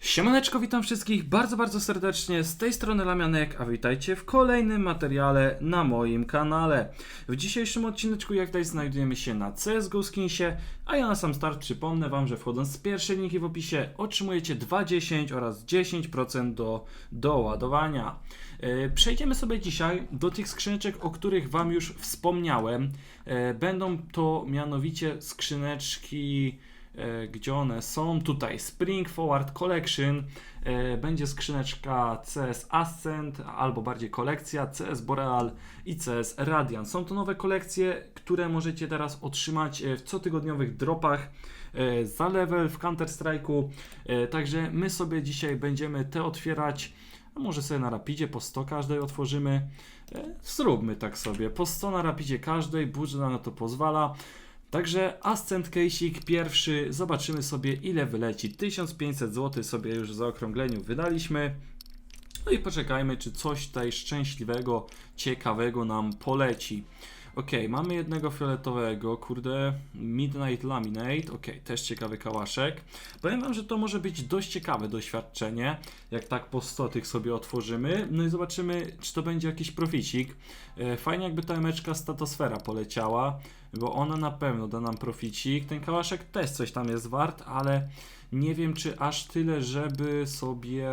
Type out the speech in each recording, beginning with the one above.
Siemaneczko, witam wszystkich bardzo, bardzo serdecznie. Z tej strony Lamianek, a witajcie w kolejnym materiale na moim kanale. W dzisiejszym odcineczku jak tutaj znajdujemy się na CSGO Skinsie, a ja na sam start przypomnę Wam, że wchodząc z pierwszej linki w opisie otrzymujecie 2,10 oraz 10% do doładowania. Yy, Przejdziemy sobie dzisiaj do tych skrzyneczek, o których Wam już wspomniałem. Yy, Będą to mianowicie skrzyneczki e, gdzie one są. Tutaj Spring Forward Collection, e, będzie skrzyneczka CS Ascent, albo bardziej kolekcja CS Boreal i CS Radiant. Są to nowe kolekcje, które możecie teraz otrzymać e, w cotygodniowych dropach e, za level w Counter-Strike'u. E, Także my sobie dzisiaj będziemy te otwierać. A może sobie na rapidzie po 100 każdej otworzymy. E, Zróbmy tak sobie. Po 100 na rapidzie każdej, budżet na to pozwala. Także Ascent Case'ik pierwszy, zobaczymy sobie ile wyleci. 1500 zł sobie już w zaokrągleniu wydaliśmy. No i poczekajmy, czy coś tutaj szczęśliwego, ciekawego nam poleci. Ok, mamy jednego fioletowego, kurde, Midnight Laminate, ok, też ciekawy kałaszek. Powiem wam, że to może być dość ciekawe doświadczenie, jak tak po 100 tych sobie otworzymy. No i zobaczymy, czy to będzie jakiś proficik. E, Fajnie jakby ta emeczka Statosfera poleciała, bo ona na pewno da nam proficik. Ten kałaszek też coś tam jest wart, ale nie wiem, czy aż tyle, żeby sobie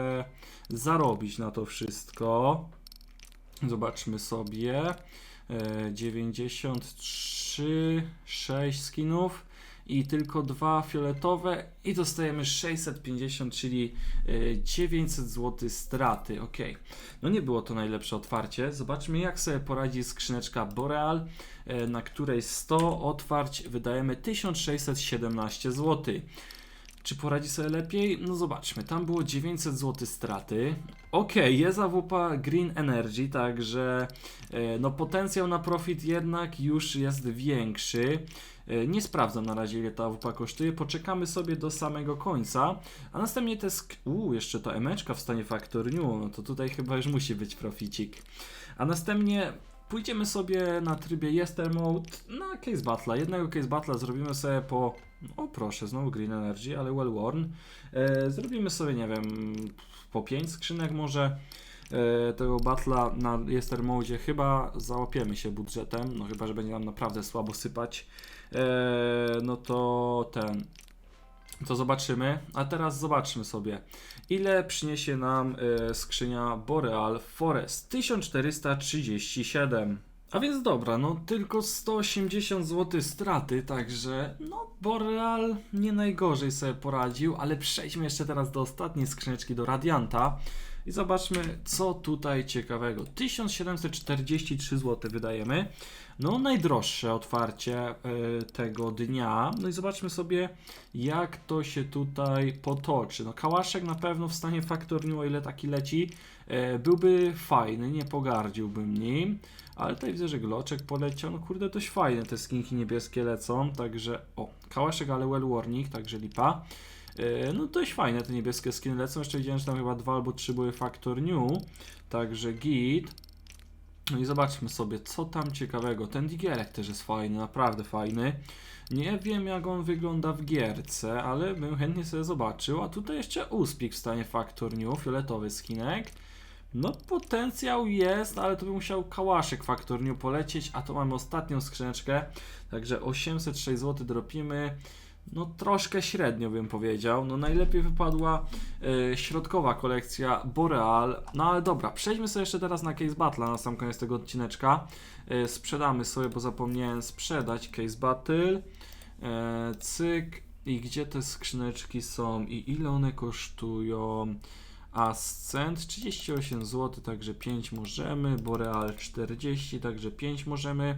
zarobić na to wszystko. Zobaczmy sobie. E, 93, 6 skinów i tylko dwa fioletowe i dostajemy 650, czyli e, 900 zł straty. Ok, no nie było to najlepsze otwarcie. Zobaczmy jak sobie poradzi skrzyneczka Boreal, e, na której 100 otwarć wydajemy 1617 zł. Czy poradzi sobie lepiej? No zobaczmy, tam było 900 zł straty. Ok, jest AWP Green Energy, także e, no potencjał na profit jednak już jest większy. E, nie sprawdzam na razie ile ta AWP kosztuje, poczekamy sobie do samego końca, a następnie te sk- Uuu, jeszcze ta emeczka w stanie Factor New, no to tutaj chyba już musi być proficik. A następnie pójdziemy sobie na trybie Yester Mode na Case Battle. Jednego Case Battle zrobimy sobie po o proszę, znowu Green Energy, ale well worn. E, zrobimy sobie, nie wiem, po 5 skrzynek może e, tego battla na Jester Mode. Chyba załapiemy się budżetem, no chyba, że będzie nam naprawdę słabo sypać. E, no to ten... To zobaczymy. A teraz zobaczmy sobie, ile przyniesie nam e, skrzynia Boreal Forest 1437. A więc dobra, no tylko 180 zł straty, także no Boreal nie najgorzej sobie poradził, ale przejdźmy jeszcze teraz do ostatniej skrzyneczki, do Radianta i zobaczmy co tutaj ciekawego. 1743 zł wydajemy, no najdroższe otwarcie y, tego dnia, no i zobaczmy sobie jak to się tutaj potoczy. No kałaszek na pewno w stanie Factor New, o ile taki leci, e, byłby fajny, nie pogardziłbym nim. Ale tutaj widzę, że gloczek poleciał. No kurde, dość fajne te skinki niebieskie lecą. Także, o, kałaszek, ale well warning, także lipa. E, No dość fajne te niebieskie skiny lecą. Jeszcze widziałem, że tam chyba dwa albo trzy były Factor New. Także git. No i zobaczmy sobie, co tam ciekawego. Ten digierek też jest fajny, naprawdę fajny. Nie wiem, jak on wygląda w gierce, ale bym chętnie sobie zobaczył. A tutaj jeszcze Uspik w stanie Factor New, fioletowy skinek. No potencjał jest, ale to by musiał kałaszek Factor New polecieć, a to mamy ostatnią skrzyneczkę, także 806 zł dropimy. No troszkę średnio bym powiedział. No najlepiej wypadła e, środkowa kolekcja Boreal. No ale dobra, przejdźmy sobie jeszcze teraz na Case Battle na sam koniec tego odcineczka. E, sprzedamy sobie, bo zapomniałem sprzedać Case Battle. E, cyk. I gdzie te skrzyneczki są i ile one kosztują? Ascent 38 zł, także 5 możemy. Boreal 40, także 5 możemy.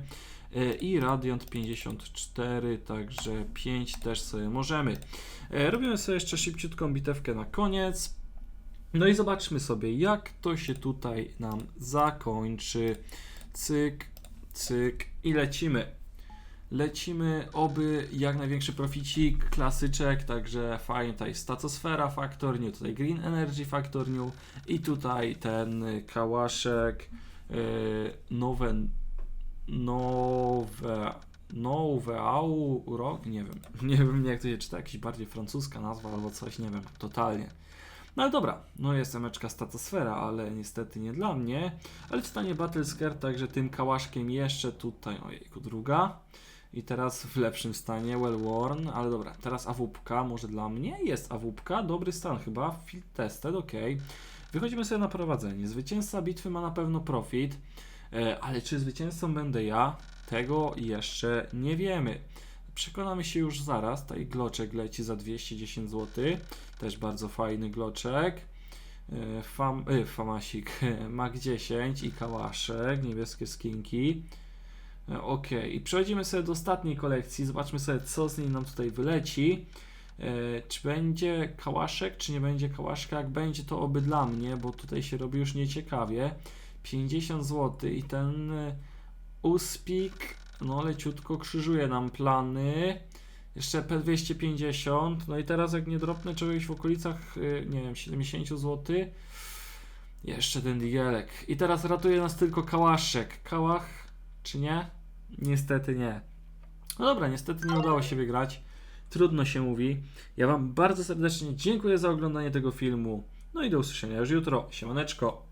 E, I Radiant 54, także 5 też sobie możemy. E, Robimy sobie jeszcze szybciutką bitewkę na koniec. No i zobaczmy sobie, jak to się tutaj nam zakończy. Cyk, cyk, I lecimy. Lecimy, oby jak największy proficik, klasyczek, także fajnie tutaj Statosfera Factor New, tutaj Green Energy Factor New i tutaj ten kałaszek yy, nowe, nowe, nowe auro, nie wiem, nie wiem jak to się czyta, jakaś bardziej francuska nazwa albo coś, nie wiem, totalnie. No ale dobra, no jest emeczka Statosfera, ale niestety nie dla mnie, ale w stanie także tym kałaszkiem jeszcze tutaj, ojejku, druga. I teraz w lepszym stanie, well worn, ale dobra, teraz awupka, może dla mnie jest awupka, dobry stan chyba, field tested, ok. Wychodzimy sobie na prowadzenie, zwycięzca bitwy ma na pewno profit, e, ale czy zwycięzcą będę ja? Tego jeszcze nie wiemy. Przekonamy się już zaraz, tutaj gloczek leci za 210 zł, też bardzo fajny gloczek. E, Fam, y, famasik, Mag 10 i kałaszek, niebieskie skinki. Ok, i przechodzimy sobie do ostatniej kolekcji. Zobaczmy sobie, co z niej nam tutaj wyleci. E, czy będzie kałaszek, czy nie będzie kałaszka? Jak będzie, to oby dla mnie, bo tutaj się robi już nieciekawie. 50 zł i ten e, uspik, no leciutko krzyżuje nam plany. Jeszcze P250, no i teraz jak nie dropnę czegoś w okolicach, e, nie wiem, 70 zł. Jeszcze ten digielek. I teraz ratuje nas tylko kałaszek. Kałach, czy nie? Niestety nie. No dobra, niestety nie udało się wygrać. Trudno się mówi. Ja Wam bardzo serdecznie dziękuję za oglądanie tego filmu. No i do usłyszenia już jutro. Siemaneczko.